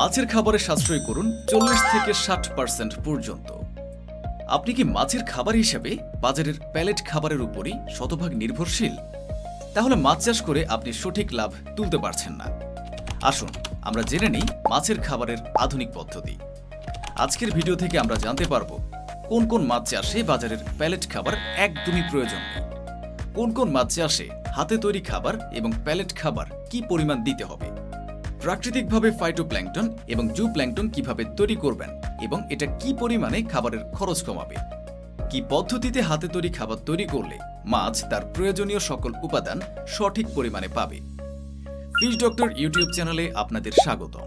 মাছের খাবারে সাশ্রয় করুন চল্লিশ থেকে ষাট পার্সেন্ট পর্যন্ত। আপনি কি মাছের খাবার হিসেবে বাজারের প্যালেট খাবারের উপরই শতভাগ নির্ভরশীল? তাহলে মাছ চাষ করে আপনি সঠিক লাভ তুলতে পারছেন না। আসুন, আমরা জেনে নিই মাছের খাবারের আধুনিক পদ্ধতি। আজকের ভিডিও থেকে আমরা জানতে পারব কোন কোন মাছ চাষে বাজারের প্যালেট খাবার একদমই প্রয়োজন নেই। কোন কোন মাছ চাষে হাতে তৈরি খাবার এবং প্যালেট খাবার কি পরিমাণ দিতে হবে? প্রাকৃতিকভাবে ফাইটোপ্ল্যাঙ্কটন এবং জু প্ল্যাঙ্কটন কীভাবে তৈরি করবেন এবং এটা কি পরিমাণে খাবারের খরচ কমাবে? কি পদ্ধতিতে হাতে তৈরি খাবার তৈরি করলে মাছ তার প্রয়োজনীয় সকল উপাদান সঠিক পরিমাণে পাবে? ফিশ ডক্টর ইউটিউব চ্যানেলে আপনাদের স্বাগতম।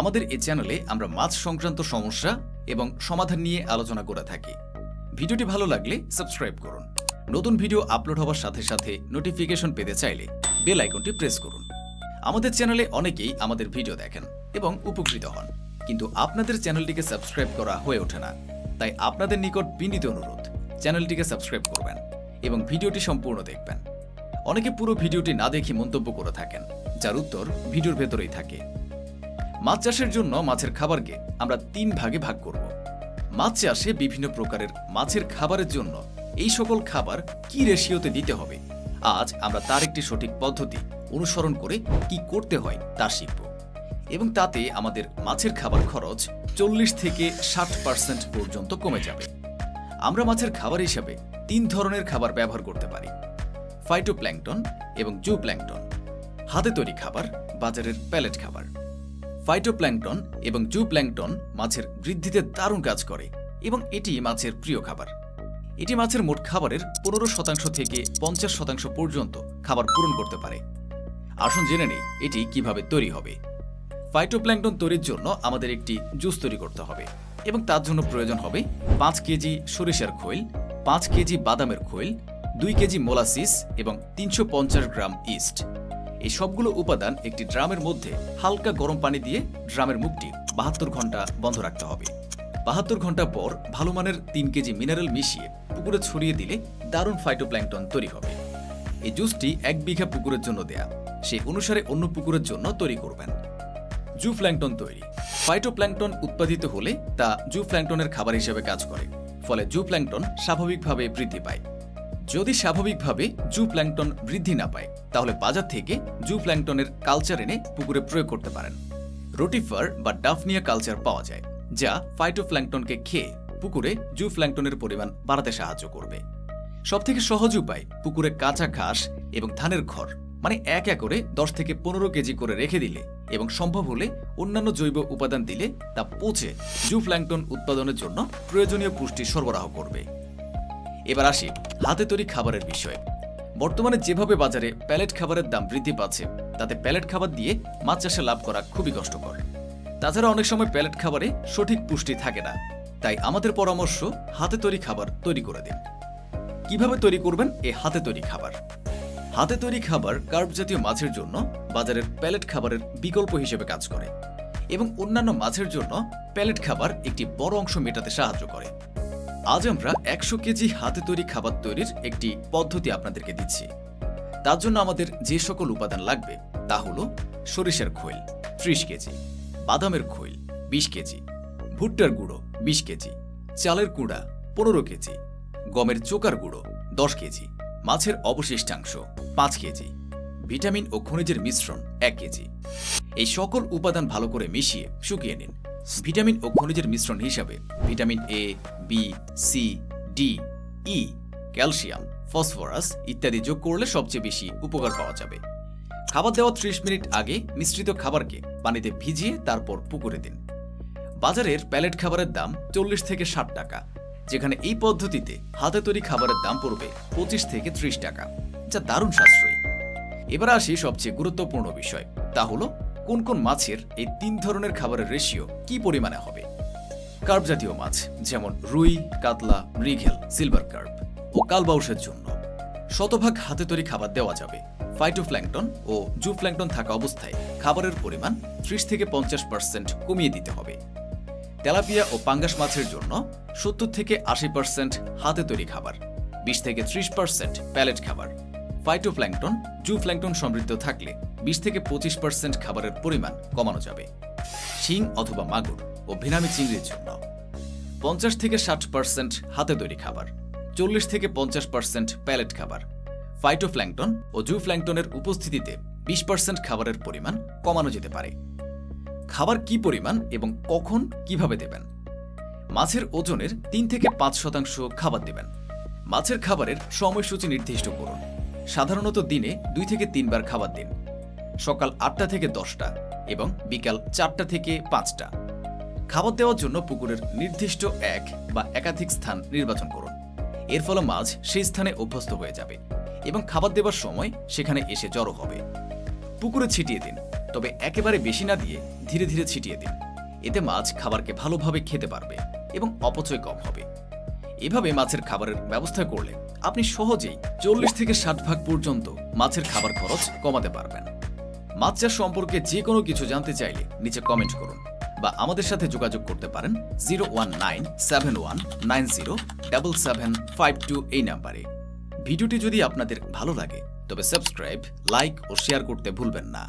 আমাদের এই চ্যানেলে আমরা মাছ সংক্রান্ত সমস্যা এবং সমাধান নিয়ে আলোচনা করে থাকি। ভিডিওটি ভালো লাগলে সাবস্ক্রাইব করুন। নতুন ভিডিও আপলোড হওয়ার সাথে সাথে নোটিফিকেশন পেতে চাইলে বেল আইকনটি প্রেস করুন। আমাদের চ্যানেলে অনেকেই আমাদের ভিডিও দেখেন এবং উপকৃত হন। কিন্তু আপনাদের চ্যানেলটিকে সাবস্ক্রাইব করা হয়ে ওঠে না। তাই আপনাদের নিকট বিনীত অনুরোধ, চ্যানেলটিকে সাবস্ক্রাইব করবেন এবং ভিডিওটি সম্পূর্ণ দেখবেন। অনেকে পুরো ভিডিওটি না দেখে মন্তব্য করে থাকেন, যার উত্তর ভিডিওর ভেতরেই থাকে। মাছ চাষের জন্য মাছের খাবারকে আমরা তিন ভাগে ভাগ করব। মাছ চাষে বিভিন্ন প্রকারের মাছের খাবারের জন্য এই সকল খাবার কি রেশিওতে দিতে হবে? আজ আমরা তার একটি সঠিক পদ্ধতি অনুসরণ করে কি করতে হয় তা শিখব। এবং তাতে আমাদের মাছের খাবার খরচ চল্লিশ থেকে ষাট পার্সেন্ট পর্যন্ত কমে যাবে। আমরা মাছের খাবার হিসাবে তিন ধরনের খাবার ব্যবহার করতে পারি। ফাইটোপ্ল্যাঙ্কটন এবং জু প্ল্যাঙ্কটন হাতে তৈরি খাবার, বাজারের প্যালেট খাবার। ফাইটোপ্ল্যাঙ্কটন এবং জু প্ল্যাঙ্কটন মাছের বৃদ্ধিতে দারুণ কাজ করে এবং এটি মাছের প্রিয় খাবার। এটি মাছের মোট খাবারের পনেরো শতাংশ থেকে পঞ্চাশ শতাংশ পর্যন্ত খাবার পূরণ করতে পারে। আসুন জেনে নেই এটি কীভাবে তৈরি হবে। ফাইটোপ্ল্যাঙ্কটন তৈরির জন্য আমাদের একটি জুস তৈরি করতে হবে এবং তার জন্য প্রয়োজন হবে পাঁচ কেজি সরিষার খৈল, পাঁচ কেজি বাদামের খৈল, দুই কেজি মোলাসিস এবং তিনশো পঞ্চাশ গ্রাম ইস্ট। এই সবগুলো উপাদান একটি ড্রামের মধ্যে হালকা গরম পানি দিয়ে ড্রামের মুখটি বাহাত্তর ঘণ্টা বন্ধ রাখতে হবে। বাহাত্তর ঘণ্টা পর ভালো মানের তিন কেজি মিনারেল মিশিয়ে পুকুরে ছড়িয়ে দিলে দারুণ ফাইটোপ্ল্যাংটন তৈরি হবে। এই জুসটি এক বিঘা পুকুরের জন্য দেয়া। সেই অনুসারে অন্য পুকুরের জন্য তৈরি করবেন। জু প্ল্যাঙ্কটন তৈরি। ফাইটোপ্ল্যাঙ্কটন উৎপাদিত হলে তা জু প্ল্যাঙ্কটনের খাবার হিসেবে কাজ করে, ফলে জু প্ল্যাঙ্কটন স্বাভাবিকভাবে বৃদ্ধি পায়। যদি স্বাভাবিকভাবে জু প্ল্যাঙ্কটন বৃদ্ধি না পায়, তাহলে বাজার থেকে জু প্ল্যাঙ্কটনের কালচার এনে পুকুরে প্রয়োগ করতে পারেন। রোটিফার বা ডাফনিয়া কালচার পাওয়া যায়। যা ফাইটোপ্ল্যাঙ্কটনকে খেয়ে পুকুরে জু প্ল্যাঙ্কটনের পরিমাণ বাড়াতে সাহায্য করবে। সবথেকে সহজ উপায়, পুকুরে কাঁচা ঘাস এবং ধানের খড় মানে এক একরে দশ থেকে পনেরো কেজি করে রেখে দিলে এবং সম্ভব হলে অন্যান্য জৈব উপাদান দিলে তা পচে জু প্ল্যাঙ্কটন উৎপাদনের জন্য প্রয়োজনীয় পুষ্টি সরবরাহ করবে। এবার আসি হাতে তৈরি খাবারের বিষয়ে। বর্তমানে যেভাবে বাজারে প্যালেট খাবারের দাম বৃদ্ধি পাচ্ছে, তাতে প্যালেট খাবার দিয়ে মাছ চাষে লাভ করা খুবই কষ্টকর। তাছাড়া অনেক সময় প্যালেট খাবারে সঠিক পুষ্টি থাকে না। তাই আমাদের পরামর্শ, হাতে তৈরি খাবার তৈরি করে দিন। কীভাবে তৈরি করবেন এই হাতে তৈরি খাবার? হাতে তৈরি খাবার কার্ব জাতীয় মাছের জন্য বাজারের প্যালেট খাবারের বিকল্প হিসেবে কাজ করে এবং অন্যান্য মাছের জন্য প্যালেট খাবার একটি বড় অংশ মেটাতে সাহায্য করে। আজ আমরা একশো কেজি হাতে তৈরি খাবার তৈরির একটি পদ্ধতি আপনাদেরকে দিচ্ছি। তার জন্য আমাদের যে সকল উপাদান লাগবে তা হলো সরিষার খৈল, ত্রিশ কেজি। বাদামের খৈল বিশ কেজি, ভুট্টার গুঁড়ো বিশ কেজি, চালের কুড়া পনেরো কেজি, গমের চোকার গুঁড়ো দশ কেজি, মাছের অবশিষ্টাংশ পাঁচ কেজি, ভিটামিন ও খনিজের মিশ্রণ এক কেজি। এই সকল উপাদান ভালো করে মিশিয়ে শুকিয়ে নিন। ভিটামিন ও খনিজের মিশ্রণ হিসাবে vitamin A B C D E calcium, phosphorus ইত্যাদি যোগ করলে সবচেয়ে বেশি উপকার পাওয়া যাবে। খাবার দেওয়া ত্রিশ মিনিট আগে মিশ্রিত খাবারকে পানিতে ভিজিয়ে তারপর পুকুরে দিন। বাজারের প্যালেট খাবারের দাম চল্লিশ থেকে ষাট টাকা, যেখানে এই পদ্ধতিতে হাতে তৈরি খাবারের দাম পড়বে পঁচিশ থেকে ত্রিশ টাকা, যা দারুণ সাশ্রয়ী। এবার আসি সবচেয়ে গুরুত্বপূর্ণ বিষয়, তা হলো কোন কোন মাছের এই তিন ধরনের খাবারের রেশিও কি পরিমাণে হবে? কার্প জাতীয় মাছ যেমন রুই, কাতলা, মৃগেল সিলভার কার্প ও কালবাউসের জন্য। শতভাগ হাতে তৈরি খাবার দেওয়া যাবে। ফাইটোপ্ল্যাঙ্কটন ও জুপ্ল্যাঙ্কটন থাকা অবস্থায় খাবারের পরিমাণ ত্রিশ থেকে পঞ্চাশ পার্সেন্ট কমিয়ে দিতে হবে। তেলাপিয়া ও পাঙ্গাস মাছের জন্য সত্তর থেকে আশি পার্সেন্ট হাতে তৈরি খাবার, বিশ থেকে ত্রিশ পার্সেন্ট প্যালেট খাবার। ফাইটোপ্ল্যাঙ্কটন জুফ্ল্যাঙ্কটন সমৃদ্ধ থাকলে বিশ থেকে পঁচিশ পার্সেন্ট খাবারের পরিমাণ কমানো যাবে। শিং অথবা মাগুর ও ভিনামি চিংড়ির জন্য পঞ্চাশ থেকে ষাট পার্সেন্ট হাতে তৈরি খাবার। চল্লিশ থেকে পঞ্চাশ পার্সেন্ট প্যালেট খাবার। ফাইটোপ্ল্যাঙ্কটন ও জুফ্ল্যাঙ্কটনের উপস্থিতিতে বিশ পার্সেন্ট খাবারের পরিমাণ কমানো যেতে পারে। খাবার কি পরিমাণ এবং কখন কীভাবে দেবেন? মাছের ওজনের তিন থেকে পাঁচ শতাংশ খাবার দেবেন। মাছের খাবারের সময়সূচি নির্দিষ্ট করুন। সাধারণত দিনে দুই থেকে তিনবার খাবার দিন। সকাল আটটা থেকে দশটা এবং বিকাল চারটা থেকে পাঁচটা। খাবার দেওয়ার জন্য পুকুরের নির্দিষ্ট এক বা একাধিক স্থান নির্বাচন করুন। এর ফলে মাছ সেই স্থানে অভ্যস্ত হয়ে যাবে এবং খাবার দেওয়ার সময় সেখানে এসে জড়ো হবে। পুকুরে ছিটিয়ে দিন, তবে একেবারে বেশি না দিয়ে ধীরে ধীরে ছিটিয়ে দিন। এতে মাছ খাবারকে ভালোভাবে খেতে পারবে এবং অপচয় কম হবে। এভাবে মাছের খাবারের ব্যবস্থা করলে আপনি সহজেই চল্লিশ থেকে ষাট ভাগ পর্যন্ত মাছের খাবার খরচ কমাতে পারবেন। মাছ চাষ সম্পর্কে যে কোনো কিছু জানতে চাইলে নিচে কমেন্ট করুন। বা আমাদের সাথে যোগাযোগ করতে পারেন zero one nine seven one nine zero double seven five two এই নাম্বারে। ভিডিওটি যদি আপনাদের ভালো লাগে, তবে সাবস্ক্রাইব, লাইক ও শেয়ার করতে ভুলবেন না।